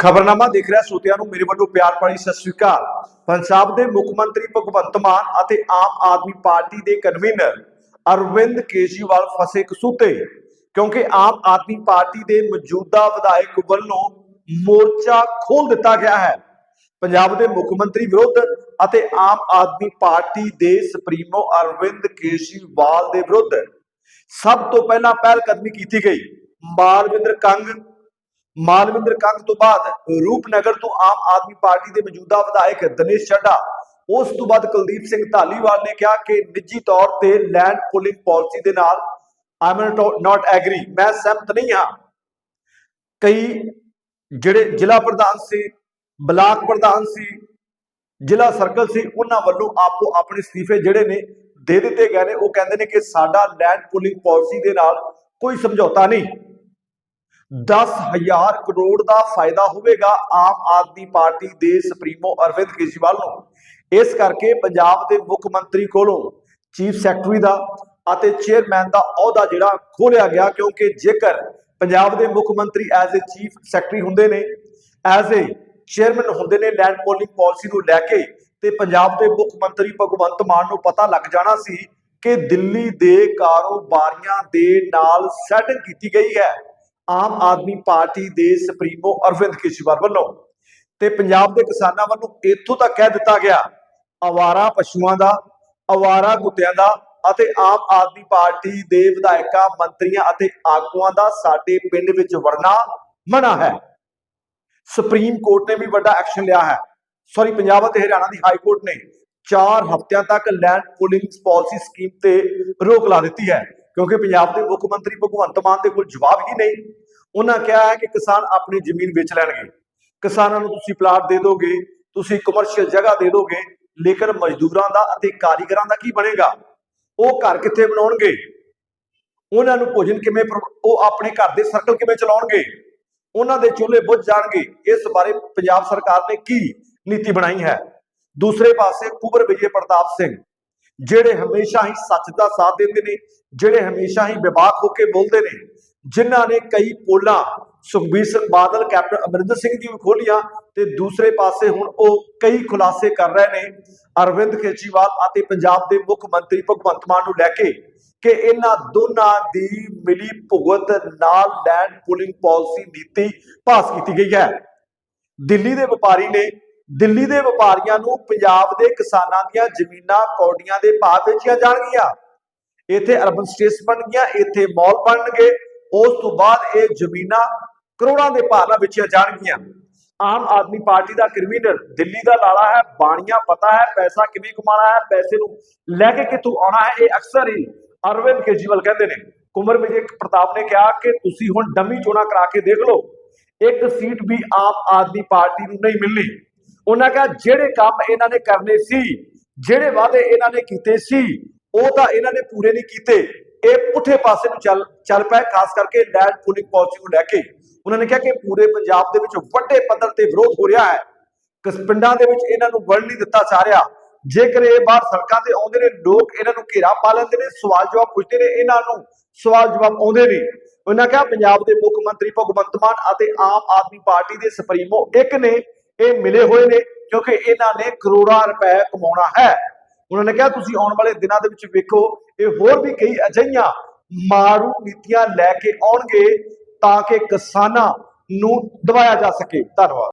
ਖਬਰਨਾਮਾ ਦੇਖ ਰਿਹਾ ਸਰੋਤਿਆਂ ਨੂੰ, ਮੇਰੇ ਵੱਲੋਂ ਪਿਆਰ ਭਰੀ ਸਤਿ ਸ੍ਰੀ ਅਕਾਲ। ਪੰਜਾਬ ਦੇ ਮੁੱਖ ਮੰਤਰੀ ਭਗਵੰਤ ਮਾਨ ਅਤੇ ਆਮ ਆਦਮੀ ਪਾਰਟੀ ਦੇ ਕਨਵੀਨਰ ਅਰਵਿੰਦ ਕੇਜਰੀਵਾਲ ਫਸੇ ਕਸੂਤੇ ਕਿਉਂਕਿ ਆਮ ਆਦਮੀ ਪਾਰਟੀ ਦੇ ਮੌਜੂਦਾ ਵਿਧਾਇਕ ਵੱਲੋਂ ਮੋਰਚਾ ਖੋਲ ਦਿੱਤਾ ਗਿਆ ਹੈ। ਪੰਜਾਬ ਦੇ ਮੁੱਖ ਮੰਤਰੀ ਵਿਰੁੱਧ ਅਤੇ ਆਮ ਆਦਮੀ ਪਾਰਟੀ ਦੇ ਸੁਪਰੀਮੋ ਅਰਵਿੰਦ ਕੇਜਰੀਵਾਲ ਦੇ ਵਿਰੁੱਧ ਸਭ ਤੋਂ ਪਹਿਲਾਂ ਪਹਿਲ ਕਦਮੀ ਕੀਤੀ ਗਈ। ਮਾਲਵਿੰਦਰ ਕੰਗ ਮਾਲਵਿੰਦਰ ਕੰਗ ਤੋਂ ਬਾਅਦ ਰੂਪਨਗਰ ਤੋਂ ਆਮ ਆਦਮੀ ਪਾਰਟੀ ਦੇ ਮੌਜੂਦਾ ਵਿਧਾਇਕ ਦਿਨੇਸ਼ ਚੱਡਾ ਉਸ ਤੋਂ ਬਾਅਦ ਕੁਲਦੀਪ ਸਿੰਘ ਢਾਲੀਵਾਲ ਨੇ ਕਿਹਾ ਕਿ ਨਿੱਜੀ ਤੌਰ ਤੇ ਲੈਂਡ ਪੁਲਿੰਗ ਪਾਲਿਸੀ ਦੇ ਨਾਲ ਆਈ ਐਮ ਨਾਟ ਐਗਰੀ ਮੈਂ ਸਹਿਮਤ ਨਹੀਂ ਹਾਂ। ਕਈ ਜਿਹੜੇ ਜ਼ਿਲ੍ਹਾ ਪ੍ਰਧਾਨ ਸੀ, ਬਲਾਕ ਪ੍ਰਧਾਨ ਸੀ, ਜ਼ਿਲ੍ਹਾ ਸਰਕਲ ਸੀ, ਉਹਨਾਂ ਵੱਲੋਂ ਆਪੋ ਆਪਣੇ ਅਸਤੀਫੇ ਜਿਹੜੇ ਨੇ ਦੇ ਦਿੱਤੇ ਗਏ ਨੇ। ਉਹ ਕਹਿੰਦੇ ਨੇ ਕਿ ਸਾਡਾ ਲੈਂਡ ਪੁਲਿੰਗ ਪਾਲਿਸੀ ਦੇ ਨਾਲ ਕੋਈ ਸਮਝੌਤਾ ਨਹੀਂ। 10000 ਕਰੋੜ ਦਾ ਫਾਇਦਾ ਹੋਵੇਗਾ ਆਮ ਆਦਮੀ ਪਾਰਟੀ ਦੇ ਸੁਪਰੀਮੋ ਅਰਵਿੰਦ ਕੇਜਰੀਵਾਲ ਨੂੰ। ਇਸ ਕਰਕੇ ਪੰਜਾਬ ਦੇ ਮੁੱਖ ਮੰਤਰੀ ਕੋਲੋਂ ਚੀਫ ਸੈਕਟਰੀ ਦਾ ਅਤੇ ਚੇਅਰਮੈਨ ਦਾ ਅਹੁਦਾ ਜਿਹੜਾ ਖੋਲਿਆ ਗਿਆ ਕਿਉਂਕਿ ਜੇਕਰ ਪੰਜਾਬ ਦੇ ਮੁੱਖ ਮੰਤਰੀ ਐਜ਼ ਅ ਚੀਫ ਸੈਕਟਰੀ ਹੁੰਦੇ ਨੇ, ਐਜ਼ ਅ ਚੇਅਰਮੈਨ ਹੁੰਦੇ ਨੇ, ਲੈਂਡ ਪੋਲਿੰਗ ਪਾਲਿਸੀ ਨੂੰ ਲੈ ਕੇ ਤੇ ਪੰਜਾਬ ਦੇ ਮੁੱਖ ਮੰਤਰੀ ਭਗਵੰਤ ਮਾਨ ਨੂੰ ਪਤਾ ਲੱਗ ਜਾਣਾ ਸੀ ਕਿ ਦਿੱਲੀ ਦੇ ਕਾਰੋਬਾਰੀਆਂ ਦੇ ਨਾਲ ਸੈਟਿੰਗ ਕੀਤੀ ਗਈ ਹੈ। ਆਮ ਆਦਮੀ ਪਾਰਟੀ ਦੇ ਸੁਪਰੀਮੋ ਅਰਵਿੰਦ ਕੇਜਰੀਵਾਲ ਵੱਲੋਂ ਤੇ ਪੰਜਾਬ ਦੇ ਕਿਸਾਨਾਂ ਵੱਲੋਂ ਇੱਥੋਂ ਤੱਕ ਕਹਿ ਦਿੱਤਾ ਗਿਆ, ਆਵਾਰਾ ਪਸ਼ੂਆਂ ਦਾ, ਆਵਾਰਾ ਕੁੱਤਿਆਂ ਦਾ ਅਤੇ ਆਮ ਆਦਮੀ ਪਾਰਟੀ ਦੇ ਵਿਧਾਇਕਾਂ, ਮੰਤਰੀਆਂ ਅਤੇ ਆਗੂਆਂ ਦਾ ਸਾਡੇ ਪਿੰਡ ਵਿੱਚ ਵੜਨਾ ਮਨਾ ਹੈ। ਸੁਪਰੀਮ ਕੋਰਟ ਨੇ ਵੀ ਵੱਡਾ ਐਕਸ਼ਨ ਲਿਆ ਹੈ। ਸੌਰੀ ਪੰਜਾਬ ਅਤੇ ਹਰਿਆਣਾ ਦੀ ਹਾਈ ਕੋਰਟ ਨੇ 4 ਹਫ਼ਤਿਆਂ ਤੱਕ ਲੈਂਡ ਪੂਲਿੰਗ ਪਾਲਿਸੀ ਸਕੀਮ ਤੇ ਰੋਕ ਲਾ ਦਿੱਤੀ ਹੈ, ਕਿਉਂਕਿ ਪੰਜਾਬ ਦੇ ਮੁੱਖ ਮੰਤਰੀ ਭਗਵੰਤ ਮਾਨ ਦੇ ਕੋਲ ਜਵਾਬ ਹੀ ਨਹੀਂ। ਉਹਨਾਂ ਕਿਹਾ ਹੈ ਕਿ ਕਿਸਾਨ ਆਪਣੀ ਜ਼ਮੀਨ ਵੇਚ ਲੈਣਗੇ। ਕਿਸਾਨਾਂ ਨੂੰ ਤੁਸੀਂ ਪਲਾਟ ਦੇ ਦੋਗੇ, ਤੁਸੀਂ ਕਮਰਸ਼ੀਅਲ ਜਗ੍ਹਾ ਦੇ ਦੋਗੇ, ਲੇਕਿਨ ਮਜ਼ਦੂਰਾਂ ਦਾ ਅਤੇ ਕਾਰੀਗਰਾਂ ਦਾ ਕੀ ਬਣੇਗਾ? ਉਹ ਘਰ ਕਿੱਥੇ ਬਣਾਉਣਗੇ? ਉਹਨਾਂ ਨੂੰ ਭੋਜਨ ਕਿਵੇਂ ਉਹ ਆਪਣੇ ਘਰ ਦੇ ਸਰਕਲ ਕਿਵੇਂ ਚਲਾਉਣਗੇ? ਉਹਨਾਂ ਦੇ ਚੁੱਲ੍ਹੇ ਬੁੱਝ ਜਾਣਗੇ। ਇਸ ਬਾਰੇ ਪੰਜਾਬ ਸਰਕਾਰ ਨੇ ਕੀ ਨੀਤੀ ਬਣਾਈ ਹੈ? ਦੂਸਰੇ ਪਾਸੇ ਕੁਬਰ ਵਿਜੇ ਪ੍ਰਤਾਪ ਸਿੰਘ, ਜਿਹੜੇ ਹਮੇਸ਼ਾ ਹੀ ਸੱਚ ਦਾ ਸਾਥ ਦਿੰਦੇ ਨੇ, ਜਿਹੜੇ ਹਮੇਸ਼ਾ ਹੀ ਵਿਵਾਕ ਹੋ ਕੇ ਬੋਲਦੇ ਨੇ ਜਿਨ੍ਹਾਂ ਨੇ ਕਈ ਪੋਲਾਂ, ਸੁਖਬੀਰ ਸਿੰਘ ਬਾਦਲ, ਕੈਪਟਨ ਅਮਰਿੰਦਰ ਸਿੰਘ ਦੀ ਵੀ ਖੋਲੀਆਂ ਤੇ ਦੂਸਰੇ ਪਾਸੇ ਹੁਣ ਉਹ ਕਈ ਖੁਲਾਸੇ ਕਰ ਰਹੇ ਨੇ। ਅਰਵਿੰਦ ਕੇਜਰੀਵਾਲ ਅਤੇ ਪੰਜਾਬ ਦੇ ਮੁੱਖ ਮੰਤਰੀ ਭਗਵੰਤ ਮਾਨ ਨੂੰ ਲੈ ਕੇ ਕਿ ਇਹਨਾਂ ਦੋਨਾਂ ਦੀ ਮਿਲੀ ਭੁਗਤ ਨਾਲ ਲੈਂਡ ਪੁਲਿੰਗ ਪਾਲਿਸੀ ਨੀਤੀ ਪਾਸ ਕੀਤੀ ਗਈ ਹੈ। ਦਿੱਲੀ ਦੇ ਵਪਾਰੀ ਨੇ, ਦਿੱਲੀ ਦੇ ਵਪਾਰੀਆਂ ਨੂੰ ਪੰਜਾਬ ਦੇ ਕਿਸਾਨਾਂ ਦੀਆਂ ਜ਼ਮੀਨਾਂ ਕੌਡੀਆਂ ਦੇ ਭਾਅ ਵੇਚੀਆਂ ਜਾਣਗੀਆਂ। ਇੱਥੇ ਅਰਬਨ ਸਟੇਟਸ ਬਣ ਬਣਨਗੀਆਂ ਇੱਥੇ ਮਾਲ ਬਣਨਗੇ ਉਸ ਤੋਂ ਬਾਅਦ ਇਹ ਜ਼ਮੀਨਾਂ ਕਰੋੜਾਂ ਦੇ ਭਾਅ ਨਾਲ ਵੇਚੀਆਂ ਜਾਣਗੀਆਂ। ਆਮ ਆਦਮੀ ਪਾਰਟੀ ਦਾ ਕਨਵੀਨਰ ਦਿੱਲੀ ਦਾ ਲਾਲਾ ਹੈ, ਬਾਣੀਆਂ ਪਤਾ ਹੈ, ਪੈਸਾ ਕਿਵੇਂ ਕਮਾਉਣਾ ਹੈ, ਪੈਸੇ ਨੂੰ ਲੈ ਕੇ ਕਿੱਥੋਂ ਆਉਣਾ ਹੈ, ਇਹ ਅਕਸਰ ਹੀ ਅਰਵਿੰਦ ਕੇਜਰੀਵਾਲ ਕਹਿੰਦੇ ਨੇ। ਕੁਮਰ ਵਿਜੇ ਪ੍ਰਤਾਪ ਨੇ ਕਿਹਾ ਕਿ ਤੁਸੀਂ ਹੁਣ ਡੰਮੀ ਚੋਣਾਂ ਕਰਾ ਕੇ ਦੇਖ ਲਓ, ਇੱਕ ਸੀਟ ਵੀ ਆਮ ਆਦਮੀ ਪਾਰਟੀ ਨੂੰ ਨਹੀਂ ਮਿਲਣੀ। ਉਹਨਾਂ ਕਿਹਾ ਜਿਹੜੇ ਕੰਮ ਇਹਨਾਂ ਨੇ ਕਰਨੇ ਸੀ, ਜਿਹੜੇ ਵਾਅਦੇ ਇਹਨਾਂ ਨੇ ਕੀਤੇ ਸੀ, ਉਹ ਤਾਂ ਇਹਨਾਂ ਨੇ ਪੂਰੇ ਨਹੀਂ ਕੀਤੇ। ਇਹ ਪੁੱਠੇ ਪਾਸੇ ਨੂੰ ਚੱਲ ਚੱਲ ਪਏ ਖਾਸ ਕਰਕੇ ਲੈਂਡ ਪੁਲਿੰਗ ਪਾਲਿਸੀ ਨੂੰ ਲੈ ਕੇ। ਉਹਨਾਂ ਨੇ ਕਿਹਾ ਕਿ ਪੂਰੇ ਪੰਜਾਬ ਦੇ ਵਿੱਚ ਵੱਡੇ ਪੱਧਰ ਤੇ ਵਿਰੋਧ ਹੋ ਰਿਹਾ ਹੈ। ਕਿਸ ਦੇ ਵਿੱਚ ਇਹਨਾਂ ਨੂੰ ਵੜਨ ਨਹੀਂ ਦਿੱਤਾ ਜਾ ਰਿਹਾ। ਜੇਕਰ ਇਹ ਬਾਹਰ ਸੜਕਾਂ ਤੇ ਆਉਂਦੇ ਨੇ, ਲੋਕ ਇਹਨਾਂ ਨੂੰ ਘੇਰਾ ਪਾ ਲੈਂਦੇ ਨੇ, ਸਵਾਲ ਜਵਾਬ ਪੁੱਛਦੇ ਨੇ, ਇਹਨਾਂ ਨੂੰ ਸਵਾਲ ਜਵਾਬ ਆਉਂਦੇ ਨਹੀਂ। ਉਹਨਾਂ ਕਿਹਾ, ਪੰਜਾਬ ਦੇ ਮੁੱਖ ਮੰਤਰੀ ਭਗਵੰਤ ਮਾਨ ਅਤੇ ਆਮ ਆਦਮੀ ਪਾਰਟੀ ਦੇ ਸੁਪਰੀਮੋ ਇੱਕ ਨੇ ਇਹ ਮਿਲੇ ਹੋਏ ਨੇ, ਕਿਉਂਕਿ ਇਹਨਾਂ ਨੇ ਕਰੋੜਾਂ ਰੁਪਏ ਕਮਾਉਣਾ ਹੈ। ਉਹਨਾਂ ਨੇ ਕਿਹਾ, ਤੁਸੀਂ ਆਉਣ ਵਾਲੇ ਦਿਨਾਂ ਦੇ ਵਿੱਚ ਵੇਖੋ ਇਹ ਹੋਰ ਵੀ ਕਈ ਅਜਿਹੀਆਂ ਮਾਰੂ ਨੀਤੀਆਂ ਲੈ ਕੇ ਆਉਣਗੇ ਤਾਂ ਕਿ ਕਿਸਾਨਾਂ ਨੂੰ ਦਬਾਇਆ ਜਾ ਸਕੇ। ਧੰਨਵਾਦ।